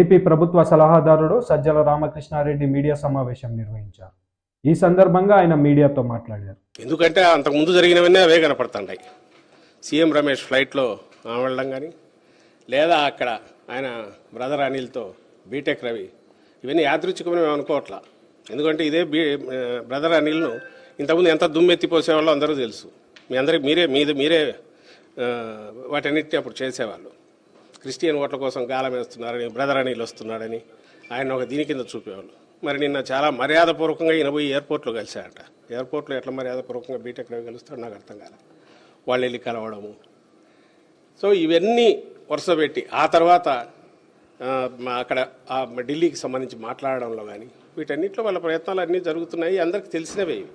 AP ప్రభుత్వ సలహాదారుడు Sajjala Ramakrishna Reddy media సమావేశం నిర్వహించారు. ఈ సందర్భంగా ఆయన మీడియాతో మాట్లాడారు. ఎందుకంటే అంతకుముందు జరిగినవన్నీ అవే కనపడుతుంటాయి సీఎం రమేష్ ఫ్లైట్లో ఆ వెళ్ళడం కానీ లేదా అక్కడ ఆయన బ్రదర్ అనిల్తో బీటెక్ రవి ఇవన్నీ యాదృచ్ఛికమని మేము అనుకోవట్లా. ఎందుకంటే ఇదే బీ బ్రదర్ అనిల్ను ఇంతకుముందు ఎంత దుమ్మెత్తిపోసేవాళ్ళో అందరూ తెలుసు. మీ అందరికి మీరే మీద మీరే వాటన్నిటి వాటన్నిటిని అప్పుడు చేసేవాళ్ళు. క్రిస్టియన్ ఓట్ల కోసం గాలం వేస్తున్నారని బ్రదర్ అనిల్ వస్తున్నాడని ఆయన ఒక దీని కింద చూపేవాళ్ళు. మరి నిన్న చాలా మర్యాదపూర్వకంగా ఈయన పోయి ఎయిర్పోర్ట్లో కలిశారట ఎయిర్పోర్ట్లో ఎట్లా మర్యాదపూర్వకంగా బీటెక్ రవి కలుస్తాడో నాకు అర్థం కాలే. వాళ్ళు వెళ్ళి కలవడము. సో ఇవన్నీ వరుస పెట్టి ఆ తర్వాత అక్కడ ఢిల్లీకి సంబంధించి మాట్లాడడంలో కానీ వీటన్నిటిలో వాళ్ళ ప్రయత్నాలు అన్నీ జరుగుతున్నాయి. అందరికి తెలిసినవే ఇవి.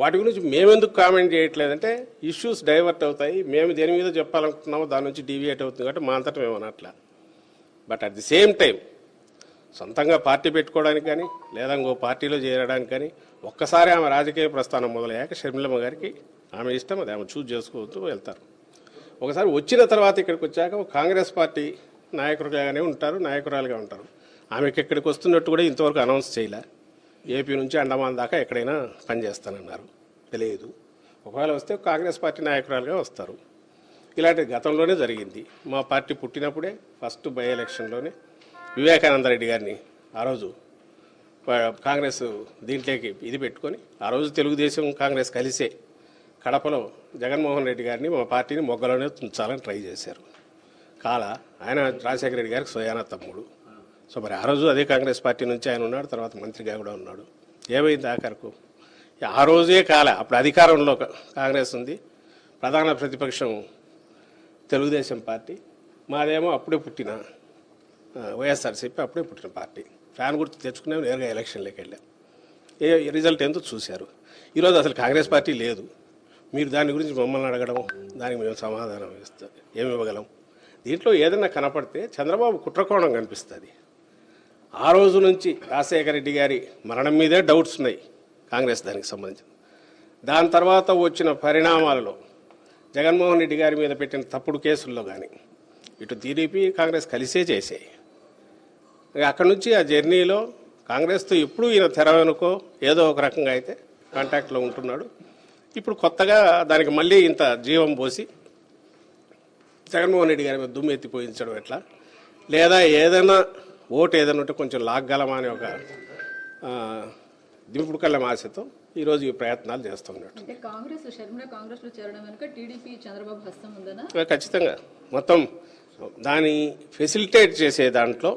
వాటి గురించి మేమెందుకు కామెంట్ చేయట్లేదంటే ఇష్యూస్ డైవర్ట్ అవుతాయి. మేము దేని మీద చెప్పాలనుకుంటున్నామో దాని నుంచి డీవియేట్ అవుతుంది కాబట్టి మా అంతటా మేము అనట్లా. But at the same time సొంతంగా పార్టీ పెట్టుకోవడానికి కానీ లేదా ఇంకో పార్టీలో చేరడానికి కానీ ఒక్కసారి ఆమె రాజకీయ ప్రస్థానం మొదలయ్యాక షర్మిలమ్మ గారికి ఆమె ఇష్టం అది ఆమె చూజ్ చేసుకోవద్దు వెళ్తారు. ఒకసారి వచ్చిన తర్వాత ఇక్కడికి వచ్చాక ఒక కాంగ్రెస్ పార్టీ నాయకులుగానే ఉంటారు నాయకురాలుగా ఉంటారు. ఆమెకి ఇక్కడికి వస్తున్నట్టు కూడా ఇంతవరకు అనౌన్స్ చేయలే. ఏపీ నుంచి అండమాన్ దాకా ఎక్కడైనా పనిచేస్తానన్నారు. తెలియదు ఒకవేళ వస్తే కాంగ్రెస్ పార్టీ నాయకురాలుగా వస్తారు. ఇలాంటి గతంలోనే జరిగింది. మా పార్టీ పుట్టినప్పుడే ఫస్ట్ బై ఎలక్షన్లోనే వివేకానంద రెడ్డి గారిని ఆ రోజు కాంగ్రెస్ దీంట్లోకి ఇది పెట్టుకొని ఆ రోజు తెలుగుదేశం కాంగ్రెస్ కలిసే కడపలో జగన్మోహన్ రెడ్డి గారిని మా పార్టీని మొగ్గలోనే ఉంచాలని ట్రై చేశారు. కాల ఆయన రాజశేఖర రెడ్డి గారికి సోయానా తమ్ముడు. సో మరి ఆ రోజు అదే కాంగ్రెస్ పార్టీ నుంచి ఆయన ఉన్నాడు తర్వాత మంత్రిగా కూడా ఉన్నాడు. ఏమైంది ఆఖరకు? ఆ రోజే కాల అప్పుడు అధికారంలో కాంగ్రెస్ ఉంది ప్రధాన ప్రతిపక్షం తెలుగుదేశం పార్టీ మాదేమో అప్పుడే పుట్టిన వైఎస్ఆర్సీపీ అప్పుడే పుట్టిన పార్టీ. ఫ్యాన్ గుర్తు తెచ్చుకునే నేరుగా ఎలక్షన్లోకి వెళ్ళాం. ఏ రిజల్ట్ ఏందో చూశారు. ఈరోజు అసలు కాంగ్రెస్ పార్టీ లేదు. మీరు దాని గురించి మమ్మల్ని అడగడం దానికి మేము సమాధానం ఇస్తాం ఏమి ఇవ్వగలం? దీంట్లో ఏదైనా కనపడితే చంద్రబాబు కుట్రకోణం కనిపిస్తుంది. ఆ రోజు నుంచి రాజశేఖర రెడ్డి గారి మరణం మీదే డౌట్స్ ఉన్నాయి కాంగ్రెస్ దానికి సంబంధించి దాని తర్వాత వచ్చిన పరిణామాలలో జగన్మోహన్ రెడ్డి గారి మీద పెట్టిన తప్పుడు కేసుల్లో కానీ ఇటు టీడీపీ కాంగ్రెస్ కలిసే చేసాయి అక్కడి నుంచి ఆ జర్నీలో కాంగ్రెస్తో ఎప్పుడు ఈయన తెర వెనుకో ఏదో ఒక రకంగా అయితే కాంటాక్ట్లో ఉంటున్నాడు. ఇప్పుడు కొత్తగా దానికి మళ్ళీ ఇంత జీవం పోసి జగన్మోహన్ రెడ్డి గారి మీద దుమ్మెత్తిపోయించడం ఎట్లా? లేదా ఏదైనా ఓటు ఏదైనా ఉంటే కొంచెం లాగ్గలమా అనే ఒక దింపుడు కళ్ళ ఆశతో ఈరోజు ఈ ప్రయత్నాలు చేస్తున్నాడు అంటే కాంగ్రెస్ షర్మిల కాంగ్రెస్లో చేరడం వెనుక టీడీపీ చంద్రబాబు హస్తం ఉందనా? ఖచ్చితంగా. మొత్తం దాని ఫెసిలిటేట్ చేసే దాంట్లో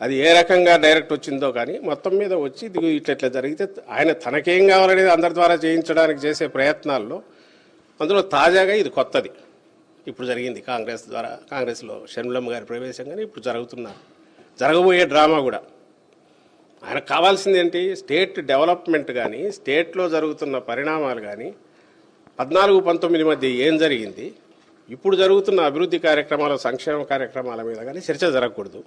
అది ఏ రకంగా డైరెక్ట్ వచ్చిందో కానీ మొత్తం మీద వచ్చి ఇది ఇట్లా జరిగితే ఆయన తనకేం కావాలనేది అందరి ద్వారా చేయించడానికి చేసే ప్రయత్నాల్లో అందులో తాజాగా ఇది కొత్తది. ఇప్పుడు జరిగింది కాంగ్రెస్ ద్వారా కాంగ్రెస్లో షర్మిలమ్మ గారి ప్రవేశం కానీ ఇప్పుడు జరుగుతున్న జరగబోయే డ్రామా కూడా. ఆయనకు కావాల్సింది ఏంటి స్టేట్ డెవలప్మెంట్ కానీ స్టేట్లో జరుగుతున్న పరిణామాలు కానీ పద్నాలుగు పంతొమ్మిది మధ్య ఏం జరిగింది? ఇప్పుడు జరుగుతున్న అభివృద్ధి కార్యక్రమాల సంక్షేమ కార్యక్రమాల మీద కానీ చర్చ జరగకూడదు.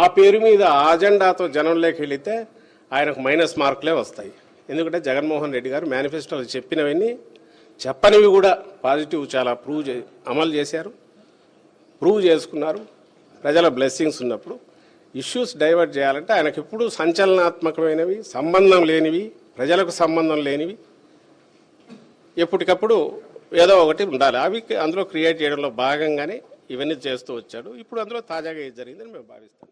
ఆ పేరు మీద ఆ అజెండాతో జనంలోకి వెళితే ఆయనకు మైనస్ మార్కులే వస్తాయి. ఎందుకంటే జగన్మోహన్ రెడ్డి గారు మేనిఫెస్టోలో చెప్పినవన్నీ చెప్పనివి కూడా పాజిటివ్ చాలా ప్రూవ్ చే అమలు చేశారు. ప్రూవ్ చేసుకున్నారు. ప్రజల బ్లెస్సింగ్స్ ఉన్నప్పుడు ఇష్యూస్ డైవర్ట్ చేయాలంటే ఆయనకు ఎప్పుడూ సంచలనాత్మకమైనవి సంబంధం లేనివి ప్రజలకు సంబంధం లేనివి ఎప్పటికప్పుడు ఏదో ఒకటి ఉండాలి. అవి అందులో క్రియేట్ చేయడంలో భాగంగానే ఇవన్నీ చేస్తూ వచ్చాడు. ఇప్పుడు అందులో తాజాగా ఏది జరిగిందని మేము భావిస్తాం